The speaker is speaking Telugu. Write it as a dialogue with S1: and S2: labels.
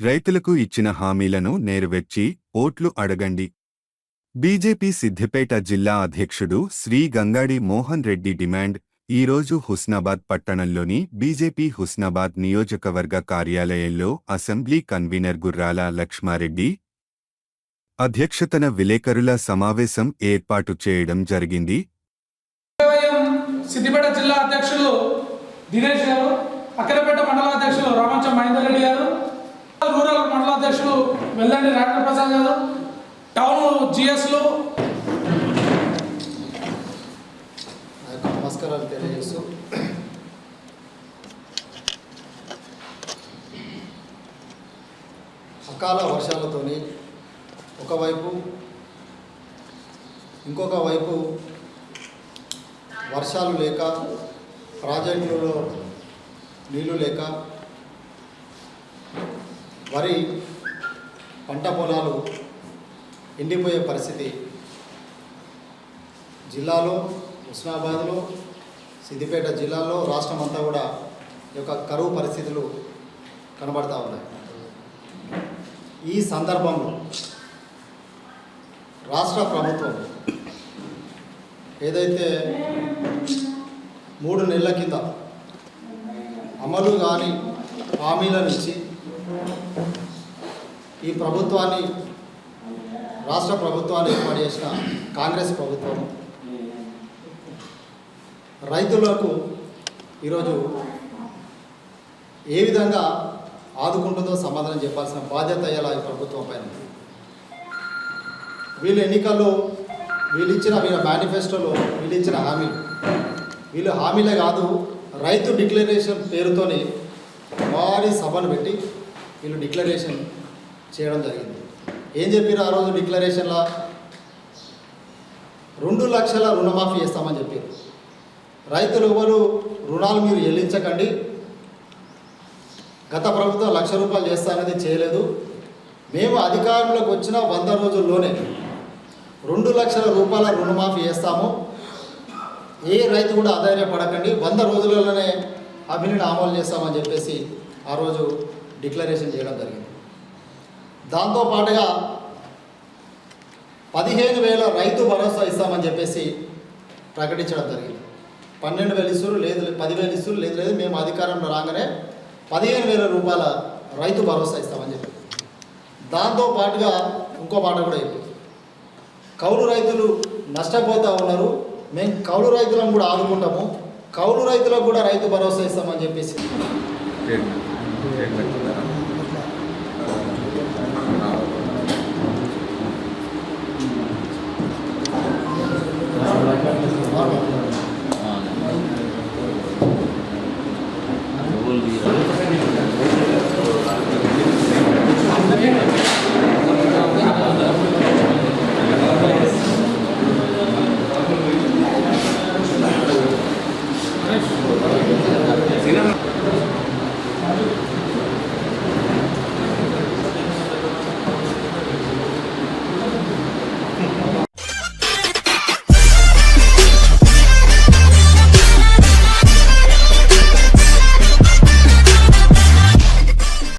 S1: రైతులకు ఇచ్చిన హామీలను నెరవేర్చి ఓట్లు అడగండి. బీజేపీ సిద్దిపేట జిల్లా అధ్యక్షుడు శ్రీ గంగాడి మోహన్ రెడ్డి డిమాండ్ ఈరోజు హుస్నాబాద్ పట్టణంలోని బీజేపీ హుస్నాబాద్ నియోజకవర్గ కార్యాలయంలో అసెంబ్లీ కన్వీనర్ గుర్రాల లక్ష్మారెడ్డి అధ్యక్షతన విలేకరుల సమావేశం ఏర్పాటు చేయడం జరిగింది.
S2: సిద్దిపేట జిల్లా అధ్యక్షులు దినేష్ గారు అక్కరపేట మండల అధ్యక్షులు రామంచం మహేందర్ రెడ్డి గారు రూరల్ మండల అధ్యక్షులు వెల్లండి రాఘవ ప్రసాద్ గారు. టౌన్ జిఎస్లో
S3: నమస్కారాలు తెలియజేస్తూ. అకాల వర్షాలతోని ఒకవైపు ఇంకొక వైపు వర్షాలు లేక ప్రాజెక్టులలో నీళ్ళు లేక వరి పంట పొలాలు ఎండిపోయే పరిస్థితి జిల్లాలో హుస్నాబాద్లో సిద్దిపేట జిల్లాలో రాష్ట్రం అంతా కూడా ఈ యొక్క కరువు పరిస్థితులు కనబడతా ఉన్నాయి. ఈ సందర్భంలో రాష్ట్ర ప్రభుత్వం ఏదైతే మూడు నెలల కింద అమలు కాని హామీల నుంచి ఈ ప్రభుత్వాన్ని రాష్ట్ర ప్రభుత్వాన్ని ఏర్పాటు చేసిన కాంగ్రెస్ ప్రభుత్వం. రైతులకు ఈరోజు ఏ విధంగా ఆదుకుంటుందో సమాధానం చెప్పాల్సిన బాధ్యత ఇలా ఈ ప్రభుత్వం పైన వీళ్ళు ఎన్నికల్లో వీళ్ళు ఇచ్చిన వీళ్ళ మేనిఫెస్టోలో వీళ్ళు ఇచ్చిన హామీలు. వీళ్ళు హామీలే కాదు రైతు డిక్లరేషన్ పేరుతోనే వారి సభను పెట్టి వీళ్ళు డిక్లరేషన్ చేయడం జరిగింది. ఏం చెప్పారు ఆ రోజు డిక్లరేషన్లో? రెండు లక్షల రుణమాఫీ చేస్తామని చెప్పారు రైతులు ఎవరు? రుణాలు మీరు చెల్లించకండి. గత ప్రభుత్వం లక్ష రూపాయలు చేస్తానది చేయలేదు. మేము అధికారంలోకి వచ్చిన వంద రోజుల్లోనే రెండు లక్షల రూపాయల రుణమాఫీ చేస్తాము. ఏ రైతు కూడా ఆధారపడకండి వంద రోజులలోనే అభినీని అమలు చేస్తామని చెప్పేసి ఆ రోజు డిక్లరేషన్ చేయడం జరిగింది. దాంతో పాటుగా పదిహేను వేల రైతు భరోసా ఇస్తామని చెప్పేసి ప్రకటించడం జరిగింది. పన్నెండు వేలు ఇస్తారు లేదు పదివేలు ఇస్తారు లేదు లేదు మేము అధికారంలో రాగానే పదిహేను వేల రూపాయల రైతు భరోసా ఇస్తామని చెప్పి. దాంతో పాటుగా ఇంకో మాట కూడా చెప్పి. కౌలు రైతులు నష్టపోతూ ఉన్నారు. మేము కౌలు రైతులను కూడా ఆదుకుంటాము. కౌలు రైతులకు కూడా రైతు భరోసా ఇస్తామని చెప్పేసి.